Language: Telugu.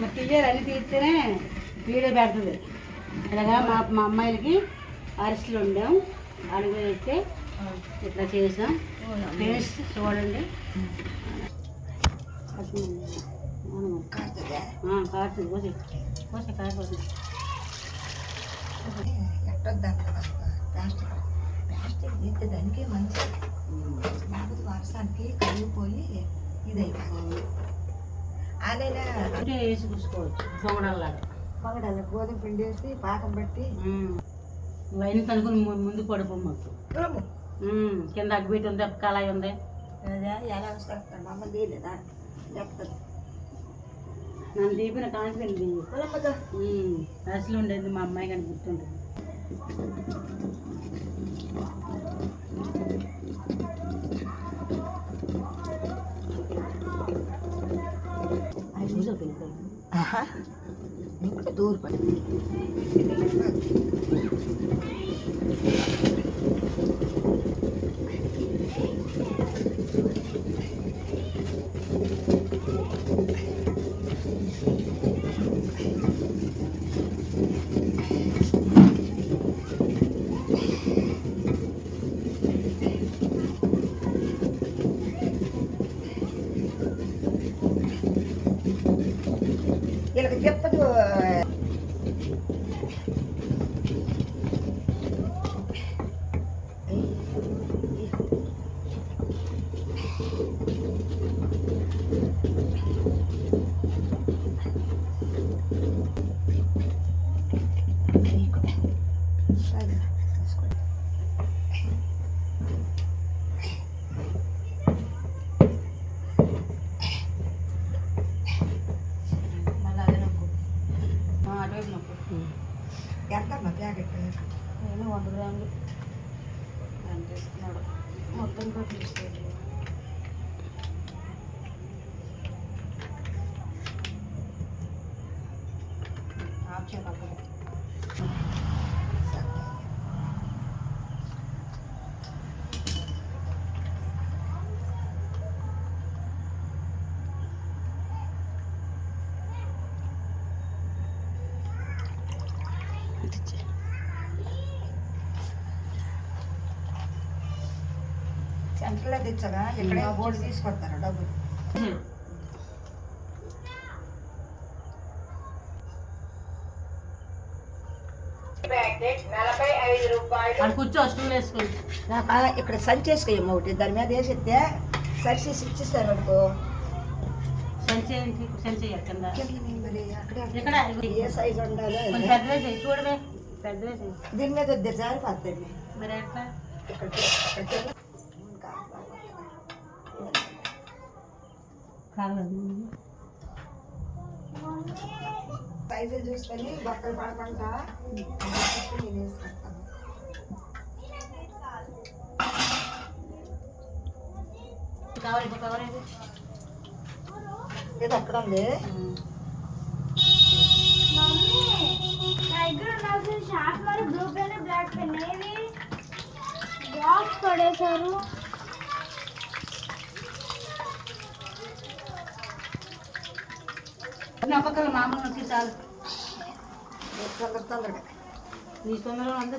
మరి తీయాలి అన్ని తీస్తేనే వీడియో పెడుతుంది. ఇలాగా మా మా అమ్మాయిలకి అరిసెలు వండాం. అడుగు అయితే ఇట్లా చేసాం. టేస్ట్ చూడండి. కారుతుంది? పోసి పోసి ప్లాస్టిక్. దానికి మంచిది. లేకపోతే వర్షానికి కరిగిపోయి ఇది అయిపోయింది అంటే వేసి చూసుకోవచ్చు పొగడల్లాగా పగడాలి గోధుమ పిండి వేసి పాకం పెట్టి. ఇవన్నీ కనుక్కొని ము- ముందు పడిపో మాకు. కింద అగ్గిపెట్టి ఉంది కళాయి ఉంది. ఎలా వస్తాను అమ్మ తీయలేదా? చెప్తాను నన్ను తీపిన కాన్ఫిడెంట్. అసలు ఉండేది మా అమ్మాయి కానీ గుర్తుంటుంది. Muito duro, pai. పడి వీళ్ళకి ಮಕ್ಕಳು ಎಂತ ಮದುವೆ ಆಗೈತೆ? ಏನೋ ಒಂದು ಗ್ರಾಮ್ ನೋಡು ಮೊದಲು ಆಪ್ಷನ್ ಹಾಕೋದು పక్కన సెంటర్లో తెచ్చగా ఇక్కడ బోర్డు తీసుకొస్తారు డబ్బులు కూర్చో నాకు ఆ ఇక్కడ సంచేసుకోయమ్మ ఒకటి దాని మీద వేసిస్తే సరిచేసి ఇచ్చిస్తారు అనుకో సంచి ఏంటి సంచి కింద కింద మరి అక్కడే ఎక్కడ? ఏ సైజు ఉండాలో కొంచెం పెద్ద వేసి చూడవే పెద్ద వేసి దీని మీద వద్దే జారిపోతుంది మరి ఎట్లా ఇక్కడ ఇక్కడ ఇంకా కాదు సైజు చూసుకొని బట్టలు పడకుండా నేను వేసుకుంటాను కావాలి ఇప్పుడు పెన్ ఏవి బాక్స్ పడేశారు నా పక్కన మామూలు నొక్కి చాలు. తొందర తొందరగా నీ తొందరగా అంతా